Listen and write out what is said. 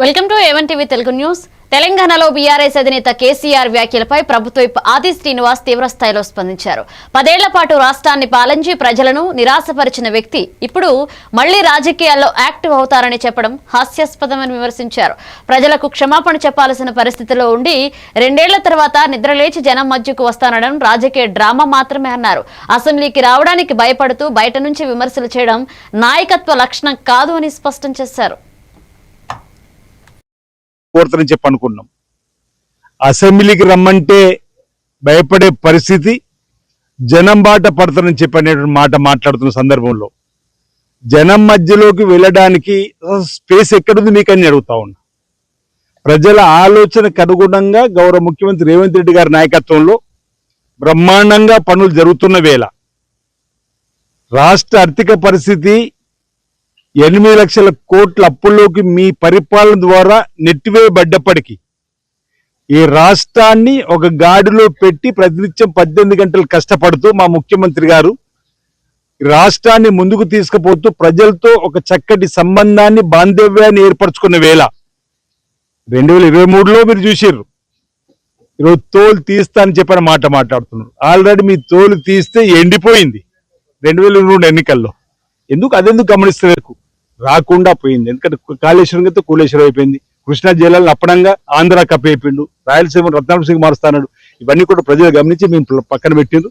Welcome to A one TV Telugu news. తెలంగాణలో BRS అధినేత కేసీఆర్ వ్యాఖ్యలపై ప్రభుత్వ విప్ ఆది శ్రీనివాస్ తీవ్రస్థాయిలో స్పందించారు. పదేళ్ళ పాటు రాష్ట్రాన్ని పాలించి ప్రజలను నిరాశపరిచిన వ్యక్తి ఇప్పుడు మళ్ళీ రాజకీయాల్లో యాక్టివ్ అవుతారని చెప్పడం హాస్యాస్పదమని విమర్శించారు. ప్రజలకు క్షమాపణ చెప్పాల్సిన పరిస్థితిలో ఉండి రెండేళ్ళ తర్వాత నిద్రలేచి జనం మధ్యకు వస్తానడం రాజకీయ డ్రామా మాత్రమే అన్నారు. అసెంబ్లీకి రావడానికి భయపడుతూ బయట నుంచి విమర్శలు చేయడం నాయకత్వ లక్షణం కాదు అని స్పష్టం చేశారు. కోరుతారని చెప్పి అనుకున్నాం. అసెంబ్లీకి రమ్మంటే భయపడే పరిస్థితి జనం బాట పడతారని చెప్పి అనేటువంటి మాట మాట్లాడుతున్న సందర్భంలో జనం మధ్యలోకి వెళ్ళడానికి స్పేస్ ఎక్కడుంది మీకని అడుగుతా ఉన్నా. ప్రజల ఆలోచనకు అనుగుణంగా గౌరవ ముఖ్యమంత్రి రేవంత్ రెడ్డి గారి నాయకత్వంలో బ్రహ్మాండంగా పనులు జరుగుతున్న వేళ రాష్ట్ర ఆర్థిక పరిస్థితి ఎనిమిది లక్షల కోట్ల అప్పుల్లోకి మీ పరిపాలన ద్వారా నెట్టివేయబడ్డప్పటికీ ఈ రాష్ట్రాన్ని ఒక గాడిలో పెట్టి ప్రతినిత్యం పద్దెనిమిది గంటలు కష్టపడుతూ మా ముఖ్యమంత్రి గారు ఈ రాష్ట్రాన్ని ముందుకు తీసుకుపోతూ ప్రజలతో ఒక చక్కటి సంబంధాన్ని బాంధవ్యాన్ని ఏర్పరచుకున్న వేళ రెండు వేల ఇరవై మూడులో మీరు చూసిర్రు. ఈరోజు తోలు తీస్తా అని చెప్పిన మాట మాట్లాడుతున్నారు. ఆల్రెడీ మీ తోలు తీస్తే ఎండిపోయింది రెండు వేల మూడు ఎన్నికల్లో. ఎందుకు అదెందుకు గమనిస్తలేదు? రాకుండా పోయింది. ఎందుకంటే కాళేశ్వరం అయితే కూలేశ్వరం అయిపోయింది. కృష్ణా జిల్లాలో అప్పనంగా ఆంధ్ర కప్ అయిపోయిండు. రాయలసీమ రత్నాభ సింగ్ మారుస్తాడు ఇవన్నీ కూడా ప్రజలు గమనించి మేము పక్కన పెట్టిండ్రు.